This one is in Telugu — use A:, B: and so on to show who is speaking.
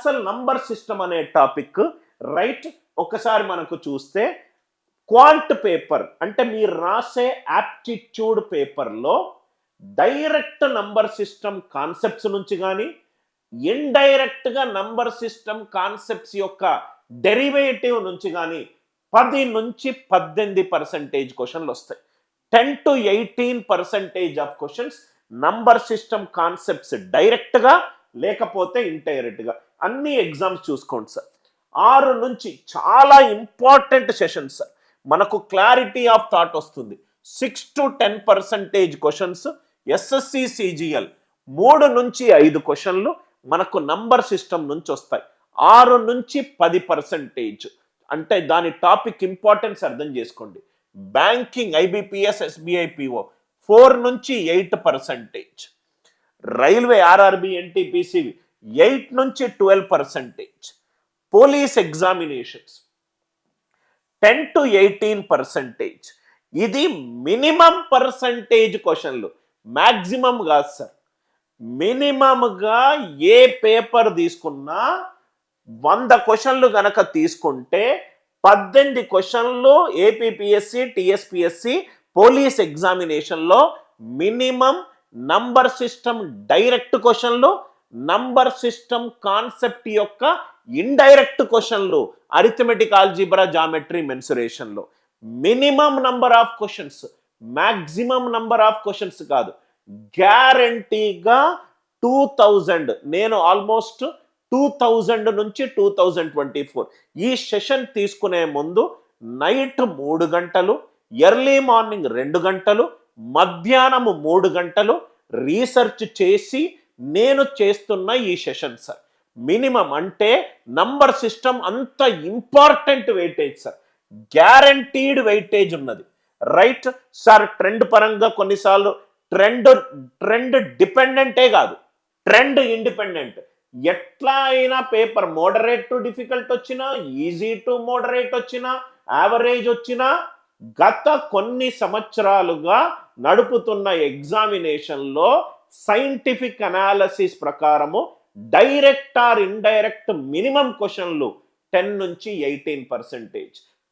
A: అసలు నంబర్ సిస్టమ్ అనే టాపిక్ రైట్ ఒకసారి మనకు చూస్తే క్వాంట్ పేపర్ అంటే మీరు రాసే యాప్టిట్యూడ్ పేపర్లో డైరెక్ట్ నంబర్ సిస్టమ్ కాన్సెప్ట్స్ నుంచి కానీ ఇండైరెక్ట్గా నంబర్ సిస్టమ్ కాన్సెప్ట్స్ యొక్క డెరివేటివ్ నుంచి కానీ పది నుంచి పద్దెనిమిది పర్సెంటేజ్ క్వశ్చన్లు వస్తాయి. Ten to eighteen percentage of questions number system concepts డైరెక్ట్గా లేకపోతే ఇండైరెక్ట్గా అన్ని ఎగ్జామ్స్ చూసుకోండి సార్. ఆరు నుంచి చాలా ఇంపార్టెంట్ సెషన్స్ సార్. మనకు క్లారిటీ ఆఫ్ థాట్ వస్తుంది. Six to ten percentage questions SSC CGL. మూడు నుంచి ఐదు క్వశ్చన్లు మనకు నంబర్ సిస్టమ్ నుంచి వస్తాయి. ఆరు నుంచి పది పర్సెంటేజ్. అంటే దాని టాపిక్ ఇంపార్టెన్స్ అర్థం చేసుకోండి. Banking IBPS SBI PO. Four నుంచి eight percentage. Railway RRB NTPC eight నుంచి twelve percentage. Police examinations ten to eighteen percentage. ఇది మినిమం పర్సంటేజ్ క్వశ్చన్లు. మ్యాక్సిమం కాదు సార్. మినిమంగా ఏ పేపర్ తీసుకున్నా వంద క్వశ్చన్లు గనక తీసుకుంటే పద్దెనిమిది క్వశ్చన్లు ఏపీపీఎస్సి టిఎస్పిఎస్సి పోలీస్ ఎగ్జామినేషన్లో మినిమం నంబర్ సిస్టమ్ డైరెక్ట్ క్వశ్చన్లు నంబర్ సిస్టమ్ కాన్సెప్ట్ యొక్క ఇండైరెక్ట్ క్వశ్చన్లు arithmetic algebra geometry మెన్సురేషన్లో. Minimum number of questions maximum number of questions కాదు. గ్యారంటీగా టూ థౌజండ్ నేను ఆల్మోస్ట్ టూ థౌజండ్ నుంచి టూ థౌజండ్ ట్వంటీ ఫోర్. ఈ సెషన్ తీసుకునే ముందు నైట్ మూడు గంటలు ఎర్లీ మార్నింగ్ రెండు గంటలు మధ్యాహ్నము మూడు గంటలు రీసెర్చ్ చేసి నేను చేస్తున్న ఈ సెషన్ సార్. మినిమం అంటే నంబర్ సిస్టమ్ అంత important weightage sir. Guaranteed weightage ఉన్నది. రైట్ సార్ ట్రెండ్ పరంగా కొన్నిసార్లు ట్రెండ్ ట్రెండ్ డిపెండెంటే కాదు. Trend independent. ఎట్లా అయినా పేపర్ మోడరేట్ టు డిఫికల్ట్ వచ్చినా ఈజీ టు మోడరేట్ వచ్చినా యావరేజ్ వచ్చినా గత కొన్ని సంవత్సరాలుగా నడుపుతున్న ఎగ్జామినేషన్లో సైంటిఫిక్ అనాలసిస్ ప్రకారము డైరెక్ట్ ఆర్ ఇండైరెక్ట్ మినిమం క్వశ్చన్లు టెన్ నుంచి ఎయిటీన్ పర్సెంటేజ్.